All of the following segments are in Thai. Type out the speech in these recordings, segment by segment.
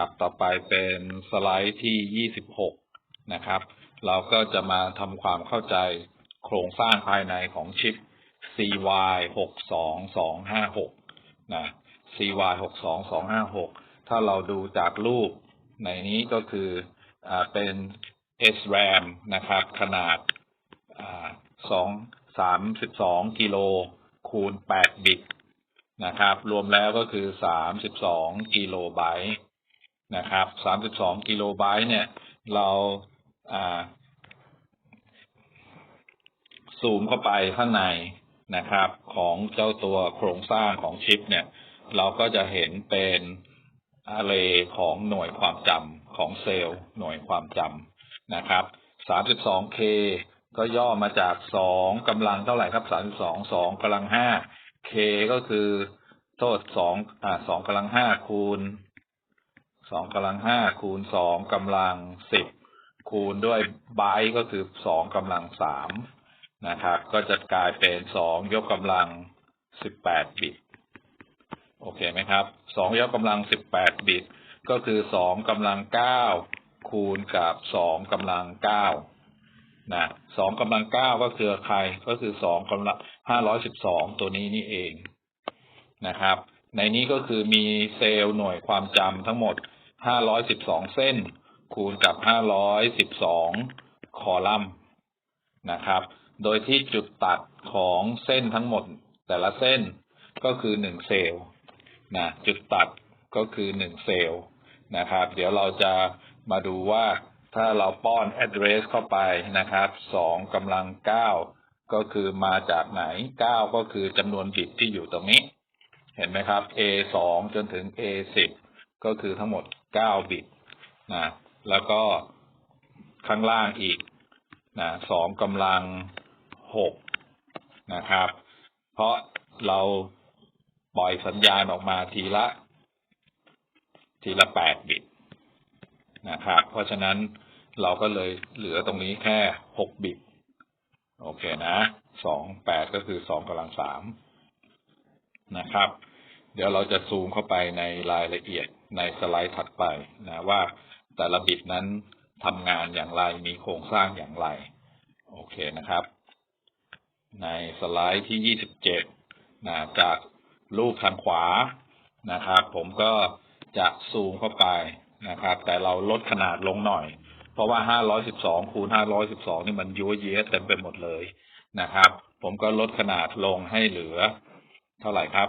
ครับต่อไปเป็นสไลด์ที่ 26 นะครับ เราก็จะมาทำความเข้าใจโครงสร้างภายในของชิป CY 62256 นะ CY 62256 ถ้าเราดูจากรูปในนี้ก็คืออเป็น SRAM นะครับ ขนาด2 32กิโลคูณ8บิตนะครับ รวมแล้วก็คือ 32กิโลไบต์ นะครับ32กิโลไบต์เนี่ย เราซูมเข้าไปข้างในนะครับ ของเจ้าตัวโครงสร้างของชิป เนี่ย เราก็จะเห็นเป็นอาเรของหน่วยความจำของเซลล์ หน่วยความจำนะครับ 32K ก็ย่อมาจาก 2กำลังเท่าไหร่ครับ 32 2กำลัง 5 K ก็คือโทษ2อ่า2กำลัง 5 คูณ สองกำลังห้าคูณสองกำลังสิบคูณด้วยไบต์ก็คือสองกำลังสามนะครับ ก็จะกลายเป็นสองยกกำลังสิบแปดบิต โอเคไหมครับสองยกกำลังสิบแปดบิต ก็คือสองกำลังเก้าคูณกับสองกำลังเก้านะสองกำลังเก้าก็คือใครก็คือสองกำลังห้าร้อยสิบสองตัวนี้นี่เองนะครับ ในนี้ก็คือมีเซลล์หน่วยความจำทั้งหมด ห้าร้อยสิบสองเส้น คูณกับห้าร้อยสิบสองคอลัมน์นะครับ โดยที่จุดตัดของเส้นทั้งหมดแต่ละเส้นก็คือหนึ่งเซลล์นะจุดตัดก็คือหนึ่งเซลล์นะครับ เดี๋ยวเราจะมาดูว่าถ้าเราป้อน address เข้าไปนะครับสองกำลังเก้าก็คือมาจากไหนเก้าก็คือจำนวนบิตที่อยู่ตรงนี้ เห็นไหมครับ A สองจนถึง A สิบก็คือทั้งหมด เก้าบิตนะแล้วก็ข้างล่างอีกนะสองกำลังหกนะครับ เพราะเราปล่อยสัญญาณออกมาทีละ ทีละแปดบิตนะครับ เพราะฉะนั้นเราก็เลยเหลือตรงนี้แค่หกบิต โอเคนะสองแปดก็คือสองกำลังสามนะครับ เดี๋ยวเราจะซูมเข้าไปในรายละเอียดในสไลด์ถัดไปนะว่าแต่ละบิตนั้นทำงานอย่างไรมีโครงสร้างอย่างไร โอเคนะครับ ในสไลด์ที่ 27นะจากรูปทางขวานะครับ ผมก็จะซูมเข้าไปนะครับ แต่เราลดขนาดลงหน่อย เพราะว่า 512 คูณ 512 นี่มันยั่วเยะเต็มไปหมดเลยนะครับ ผมก็ลดขนาดลงให้เหลือ เท่าไหร่ครับ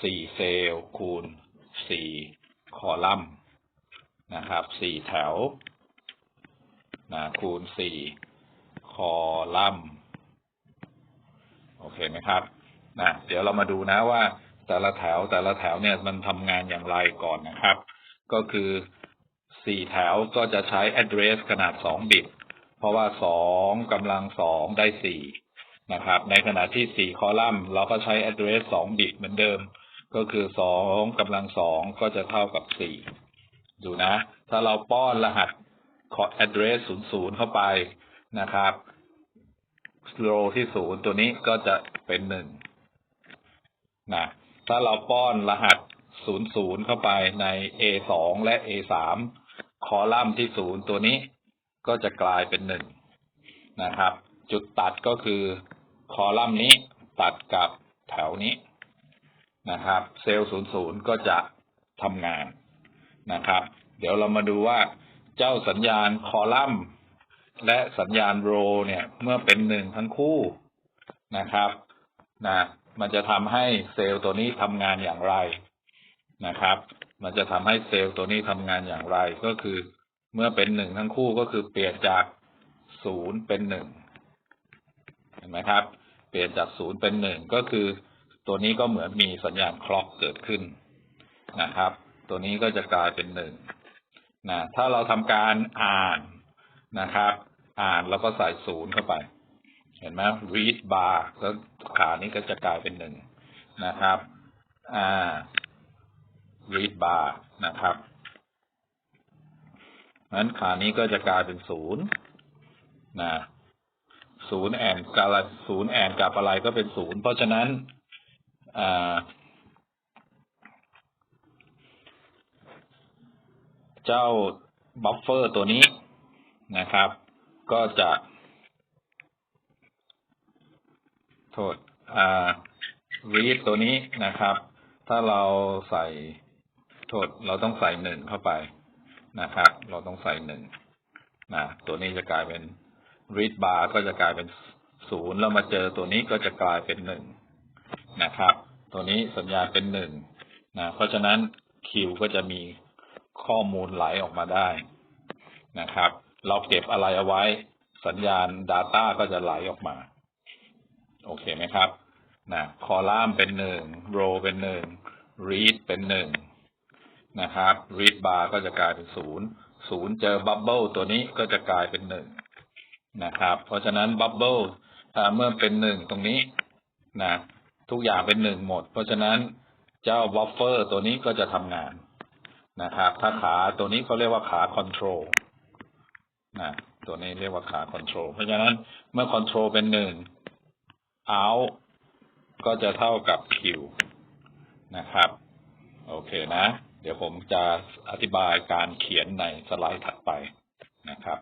4เซลล์คูณ4คอลัมน์นะครับสี่แถวนะคูณสี่คอลัมน์โอเคไหมครับนะเดี๋ยวเรามาดูนะว่าแต่ละแถวแต่ละแถวเนี่ยมันทำงานอย่างไรก่อนนะครับ ก็คือสี่แถวก็จะใช้ address ขนาดสองบิต เพราะว่าสองกำลังสองได้สี่นะครับ ในขณะที่สี่คอลัมน์เราก็ใช้ address สองบิตเหมือนเดิม ก็คือสองกำลังสองก็จะเท่ากับสี่ดูนะ ถ้าเราป้อนรหัสขอ address ศูนย์ศูนย์เข้าไปนะครับ row ที่ศูนย์ตัวนี้ก็จะเป็นหนึ่งนะถ้าเราป้อนรหัสศูนย์ศูนย์เข้าไปใน A สองและ A สามคอลัมน์ที่ศูนย์ตัวนี้ก็จะกลายเป็นหนึ่งนะครับ จุดตัดก็คือคอลัมน์นี้ตัดกับแถวนี้ นะครับ เซลล์ศูนย์ศูนย์ก็จะทำงานนะครับ เดี๋ยวเรามาดูว่าเจ้าสัญญาณคอลัมน์ และสัญญาณโรเนี่ย เมื่อเป็นหนึ่งทั้งคู่นะครับนะมันจะทำให้เซลล์ตัวนี้ทำงานอย่างไรนะครับ มันจะทำให้เซลล์ตัวนี้ทำงานอย่างไรก็คือเมื่อเป็นหนึ่งทั้งคู่ก็คือเปลี่ยนจากศูนย์เป็นหนึ่งเห็นไหมครับ เปลี่ยนจากศูนย์เป็นหนึ่งก็คือ ตัวนี้ก็เหมือนมีสัญญาณคล็อกเกิดขึ้นนะครับ ตัวนี้ก็จะกลายเป็นหนึ่งนะถ้าเราทำการอ่านนะครับ อ่านแล้วก็ใส่ศูนย์เข้าไป เห็นไหม read bar แล้วขานี้ก็จะกลายเป็นหนึ่งนะครับ อ่า read bar นะครับนั้นขานี้ก็จะกลายเป็นศูนย์นะศูนย์แอนกับศูนย์แอนกับอะไรก็เป็นศูนย์เพราะฉะนั้น เจ้าบัฟเฟอร์ตัวนี้นะครับ ก็จะโทษอ่า read ตัวนี้นะครับ ถ้าเราใส่โทษเราต้องใส่หนึ่งเข้าไปนะครับ เราต้องใส่หนึ่งนะตัวนี้จะกลายเป็น read bar ก็จะกลายเป็นศูนย์แล้วมาเจอตัวนี้ก็จะกลายเป็นหนึ่ง นะครับ ตัวนี้สัญญาณเป็นหนึ่งนะเพราะฉะนั้นคิวก็จะมีข้อมูลไหลออกมาได้นะครับ เราเก็บอะไรเอาไว้สัญญาณ Data ก็จะไหลออกมา โอเคไหมครับนะคอลัมน์เป็นหนึ่งโรเป็นหนึ่ง read เป็นหนึ่งนะครับ read bar ก็จะกลายเป็นศูนย์ศูนย์เจอบับเบิลตัวนี้ก็จะกลายเป็นหนึ่งนะครับ เพราะฉะนั้นบับเบิลเมื่อเป็นหนึ่งตรงนี้นะ ทุกอย่างเป็นหนึ่งหมด เพราะฉะนั้นเจ้าบัฟเฟอร์ตัวนี้ก็จะทำงานนะครับ ถ้าขาตัวนี้เขาเรียกว่าขาคอนโทรลนะตัวนี้เรียกว่าขาคอนโทรลเพราะฉะนั้นเมื่อคอนโทรลเป็นหนึ่ง out ก็จะเท่ากับ Q นะครับ โอเคนะ เดี๋ยวผมจะอธิบายการเขียนในสไลด์ถัดไปนะครับ